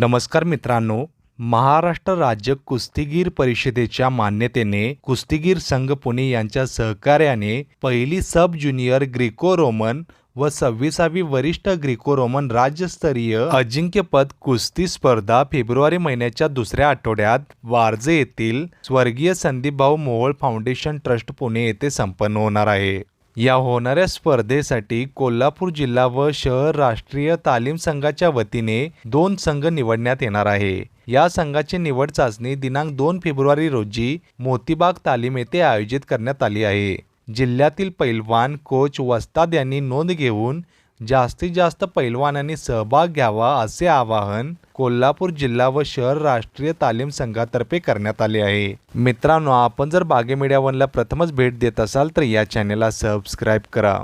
नमस्कार मित्रांनो महाराष्ट्र राज्य कुस्तीगीर परिषदेच्या मान्यतेने कुस्तीगीर संघ पुणे यांच्या सहकार्याने पहिली सब ज्युनियर ग्रीको रोमन व सव्वीसावी वरिष्ठ ग्रीको रोमन राज्यस्तरीय अजिंक्यपद कुस्ती स्पर्धा फेब्रुवारी महिन्याच्या दुसऱ्या आठवड्यात वारजे येथील स्वर्गीय संदीपभाऊ मोहोळ फाउंडेशन ट्रस्ट पुणे येथे संपन्न होणार आहे. या होणाऱ्या स्पर्धेसाठी कोल्हापूर जिल्हा व शहर राष्ट्रीय तालीम संघाच्या वतीने दोन संघ निवडण्यात येणार आहे. या संघाची निवड चाचणी दिनांक दोन फेब्रुवारी रोजी मोतीबाग तालीम येथे आयोजित करण्यात आली आहे. जिल्ह्यातील पैलवान कोच वस्ताद यांनी नोंद घेऊन जास्तीत जास्त पैलवानांनी सहभाग घ्यावा असे आवाहन कोल्हापूर जिल्हा व शहर राष्ट्रीय तालीम संघातर्फे करण्यात आले आहे. मित्रांनो आपण जर बागे मीडिया वनला प्रथमच भेट देत असाल तर या चॅनेलला सबस्क्राईब करा.